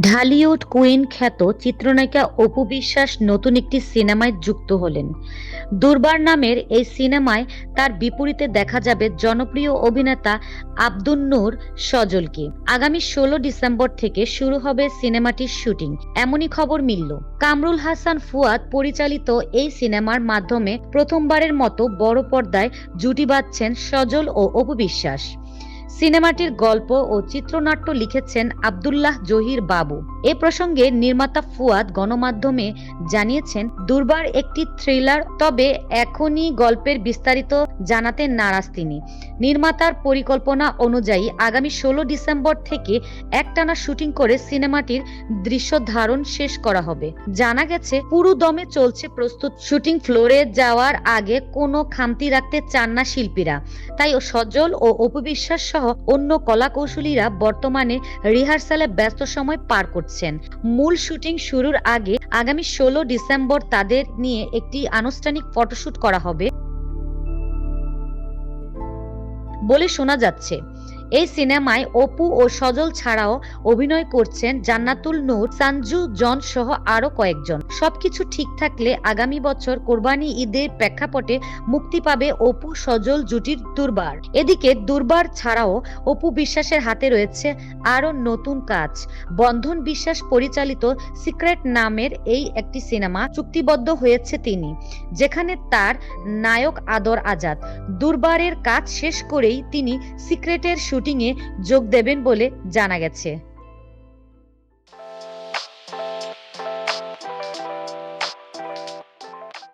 Dhallywood queen খ্যাত চিত্রনায়িকা অপু বিশ্বাস নতুন একটি সিনেমায় যুক্ত হলেন। দুর্বার নামের এই সিনেমায় তার বিপরীতে দেখা যাবে জনপ্রিয় অভিনেতা আব্দুন নূর সজলকে। আগামী ষোলো ডিসেম্বর থেকে শুরু হবে সিনেমাটির শুটিং। এমনই খবর মিলল। কামরুল হাসান ফুয়াদ পরিচালিত এই সিনেমার মাধ্যমে প্রথমবারের মতো বড় পর্দায় জুটি বাঁধছেন সজল ও অপু বিশ্বাস। সিনেমাটির গল্প ও চিত্রনাট্য লিখেছেন আব্দুল্লাহ জহির বাবু। এ প্রসঙ্গে নির্মাতা ফুয়াদ গণমাধ্যমে জানিয়েছেন, দুর্বার একটি থ্রিলার, তবে এখনই গল্পের বিস্তারিত জানাতে নারাজ তিনি। নির্মাতার পরিকল্পনা অনুযায়ী আগামী ষোলো ডিসেম্বর থেকে একটানা শুটিং করে সিনেমাটির দৃশ্য ধারণ শেষ করা হবে। জানা গেছে, পুরো দমে চলছে প্রস্তুত শুটিং ফ্লোরে যাওয়ার আগে কোনো খামতি রাখতে চান না শিল্পীরা। তাই সজল ও অপবিশ্বাস সহ অন্য কলা কৌশলীরা বর্তমানে রিহার্সালে ব্যস্ত সময় পার করছেন। মূল শুটিং শুরুর আগে আগামী ষোলো ডিসেম্বর তাদের নিয়ে একটি আনুষ্ঠানিক ফটোশুট করা হবে বলে শোনা যাচ্ছে। এই সিনেমায় অপু ও সজল ছাড়াও অভিনয় করছেন জান্নাতুল নূর, সানজু, জন সহ আরও কয়েকজন। সবকিছু ঠিক থাকলে আগামী বছর কোরবানি ঈদের প্রেক্ষাপটে মুক্তি পাবে অপু সজল জুটির দুর্বার। এদিকে দুর্বার ছাড়াও অপু বিশ্বাসের হাতে রয়েছে আরও নতুন কাজ। বন্ধন বিশ্বাস পরিচালিত সিক্রেট নামের এই একটি সিনেমা চুক্তিবদ্ধ হয়েছে তিনি, যেখানে তার নায়ক আদর আজাদ। দুর্বারের কাজ শেষ করেই তিনি সিক্রেটের শুটিংয়ে যোগ দেবেন বলে জানা গেছে।